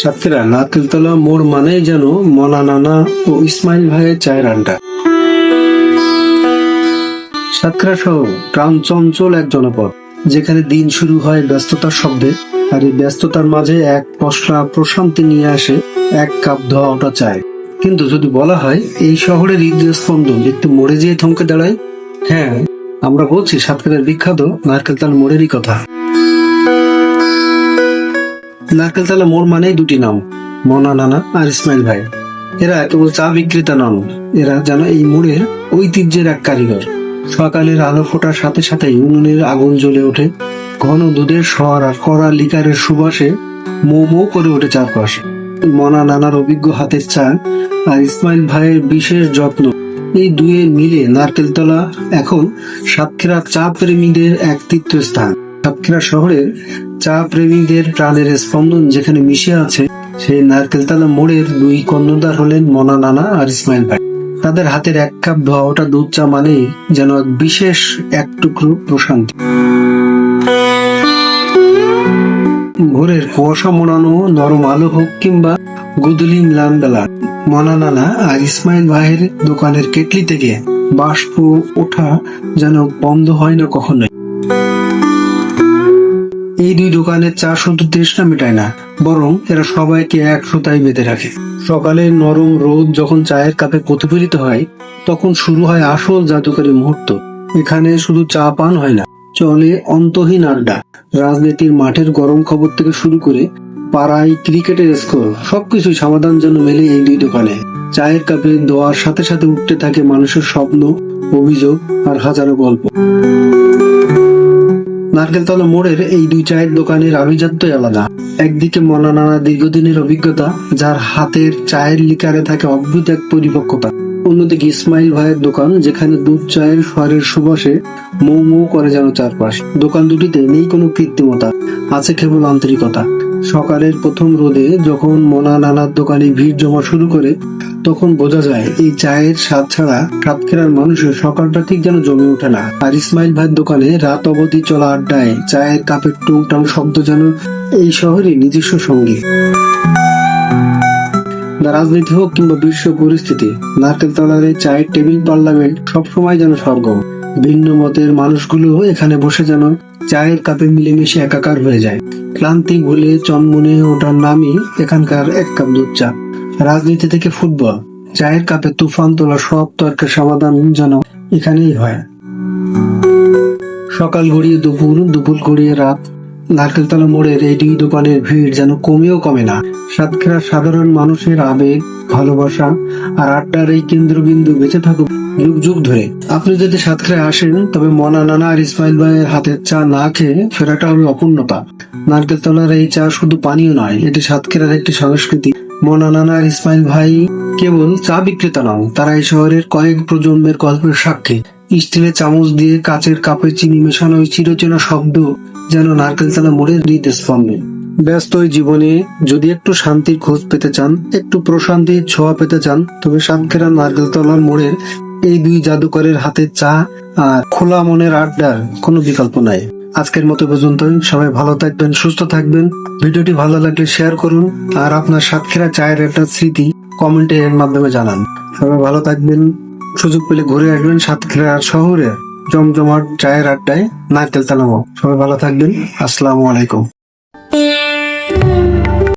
সাতক্ষীরা নারকেলতলা মোড় মানেই যেন মনা নানা ও ইসমাইল ভাইয়ের চায়ের আড্ডা। সাতক্ষীরা শহর, প্রাণ চঞ্চল এক জনপদ, যেখানে দিন শুরু হয় ব্যস্ততার শব্দে, আর এই ব্যস্ততার মাঝে এক পশলা প্রশান্তি নিয়ে আসে এক কাপ ধোয়া ওটা চায়। কিন্তু যদি বলা হয়, এই শহরের হৃদয় স্পন্দন একটু মোড়ে যেয়ে থমকে দাঁড়ায় হ্যাঁ আমরা বলছি সাতক্ষীরার বিখ্যাত নারকেলতাল মোড়েরই কথা। নারকেলতলা মোড় মানেই দুটি নাম, মনা নানা আর ইসমাইল ভাই। এরা কেবল চা বিক্রেতা নন, এরা যেন এই মোড়ের ঐতিহ্যের এক কারিগর। সকালের আলো ফোটার সাথে সাথেই উনুনের আগুন জ্বলে ওঠে, ঘন দুধের স্বর আর কড়া লিকারের সুবাসে মো মো করে ওঠে চারপাশে। মনা নানার অভিজ্ঞ হাতের চা আর ইসমাইল ভাইয়ের বিশেষ যত্ন, এই দুয়ে মিলে নারকেলতলা এখন সাতক্ষীরা চা প্রেমীদের এক তীর্থস্থান। সাতক্ষীরা শহরের চা প্রেমীদের প্রাণের স্পন্দন যেখানে মিশে আছে, সেই নারকেলতলা মোড়ের দুই কর্ণধার হলেন মনা নানা আর ইসমাইল ভাই। তাদের হাতের এক কাপ ধোয়া ওটা দুধ চা মানেই যেন এক বিশেষ এক টুকরো প্রশান্তি। ভোরের কুয়াশা মোড়ানো নরম আলো হোক কিংবা গুদলি ম্লান বেলা মনা নানা আর ইসমাইল ভাইয়ের দোকানের কেটলি থেকে বাষ্প ওঠা যেন বন্ধ হয় না কখনোই। এই দুই দোকানের চা শুধু তৃষ্ণা মেটায় না, বরং এরা সবাইকে এক সুতায় বেঁধে রাখে। সকালে নরম রোদ যখন চায়ের কাপে প্রতিফলিত হয়, তখন শুরু হয় আসল জাদুকারী মুহূর্ত। এখানে শুধু চা পান হয় না, চলে অন্তহীন আড্ডা। রাজনীতির মাঠের গরম খবর থেকে শুরু করে পাড়ায় ক্রিকেটের স্কোর, সবকিছুই সমাধান যেন মেলে এই দুই দোকানে। চায়ের কাপে দোয়ার সাথে সাথে উঠতে থাকে মানুষের স্বপ্ন, অভিযোগ আর হাজারো গল্প। নারকেলতলা মোড়ের এই দুই চায়ের দোকানের আভিজাত্যই আলাদা। একদিকে মনা নানা দীর্ঘদিনের অভিজ্ঞতা, যার হাতের চায়ের লিকারে থাকে অদ্ভুত এক পরিপক্কতা। অন্যদিকে ইসমাইল ভাইয়ের দোকান, যেখানে দুধ চায়ের স্বরের সুবাসে মৌ মৌ করে যেন চারপাশ। দোকান দুটিতে নেই কোনো কৃত্রিমতা, আছে কেবল আন্তরিকতা। সকালের প্রথম রোদে যখন মনা নানার দোকানে ভিড় জমা শুরু করে তখন বোঝা যায়, এই চায়ের স্বাদ ছাড়া সাতক্ষীরার মানুষের সকালটা ঠিক যেন জমে ওঠে না। আর ইসমাইল ভাইয়ের দোকানে রাত অবধি চলা আড্ডায় চায়ের কাপের টুংটাং শব্দ যেন এই শহরে নিজস্ব সঙ্গী। রাজনীতি হোক কিংবা বিশ্ব পরিস্থিতি নারকেল তলার চায়ের টেবিল পার্লামেন্ট সবসময় যেন স্বর্গ। ভিন্ন মতের মানুষগুলো এখানে বসে যেন চায়ের কাপে মিলেমিশে একাকার হয়ে যায়। ক্লান্তি ভুলে চনমনে ওঠার নামই এখানকার এক কাপ দুধ চা। রাজনীতি থেকে ফুটবল চায়ের কাপে তুফান তোলা সব তর্কের সমাধান যেন এখানেই হয়। সকাল গড়িয়ে দুপুর দুপুর গড়িয়ে রাত। নারকেলতলা মোড়ের এই দুই দোকানের ভিড় যেন কমেও কমে না। সাতক্ষীরা সাধারণ মানুষের আবেগ, ভালোবাসা আর আড্ডার এই কেন্দ্রবিন্দু বেঁচে থাকুক যুগ যুগ ধরে। আপনি যদি সাতক্ষীরায় আসেন, তবে মনা নানা আর ইসমাইল ভাইয়ের হাতের চা না খেয়ে ফেরাটা হবে অপূর্ণতা। নারকেলতলার এই চা শুধু পানীয় নয়, এটি সাতক্ষীরার একটি সংস্কৃতি। মনা নানা আর ইসমাইল ভাই, কেবল চা বিক্রেতা নন তারা এই শহরের কয়েক প্রজন্মের গল্পের সাক্ষী। স্টিলের চামচ দিয়ে কাচের কাপে চিনি মেশানো ওই চিরচেনা শব্দ যেন নারকেলতলা মোড়ে হৃদস্পন্দে। ব্যস্ত জীবনে যদি একটু শান্তির খোঁজ পেতে চান, একটু প্রশান্তির ছোঁয়া পেতে চান, তবে সাতক্ষীরা নারকেলতলার মোড়ের এই দুই জাদুকরের হাতের চা আর খোলা মনের আড্ডার কোনো বিকল্প নাই। আজকের মতো পর্যন্তই। সবাই ভালো থাকবেন, সুস্থ থাকবেন। ভিডিওটি ভালো লাগলে শেয়ার করুন আর আপনার সাতক্ষীরা চায়ের একটা স্মৃতি কমেন্টে এর মাধ্যমে জানান। সবাই ভালো থাকবেন, সুযোগ পেলে ঘুরে আসবেন সাতক্ষীরা শহরে জমজমাট চায়ের আড্ডায় নারকেল তালামো সবাই ভালো থাকবেন, আসসালামু আলাইকুম।